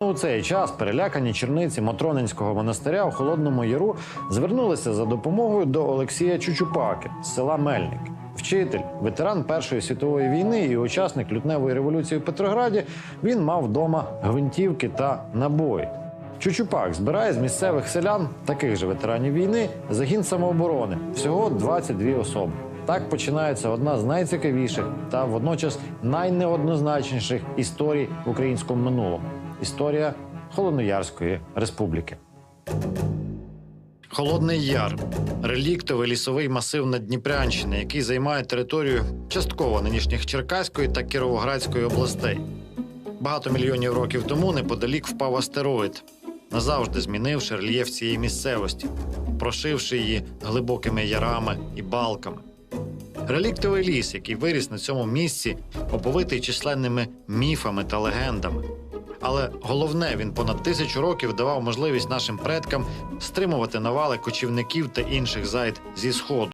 У цей час перелякані черниці Матронинського монастиря у Холодному Яру звернулися за допомогою до Олексія Чучупаки з села Мельник. Вчитель, ветеран Першої світової війни і учасник лютневої революції в Петрограді, він мав вдома гвинтівки та набої. Чучупак збирає з місцевих селян, таких же ветеранів війни, загін самооборони всього 22 особи. Так починається одна з найцікавіших та водночас найнеоднозначніших історій в українському минулому історія Холодноярської республіки. Холодний Яр реліктовий лісовий масив Надніпрянщини, який займає територію частково нинішніх Черкаської та Кіровоградської областей. Багато мільйонів років тому неподалік впав астероїд, назавжди змінивши рельєф цієї місцевості, прошивши її глибокими ярами і балками. Реліктовий ліс, який виріс на цьому місці, оповитий численними міфами та легендами. Але головне, він понад тисячу років давав можливість нашим предкам стримувати навали кочівників та інших зайд зі сходу.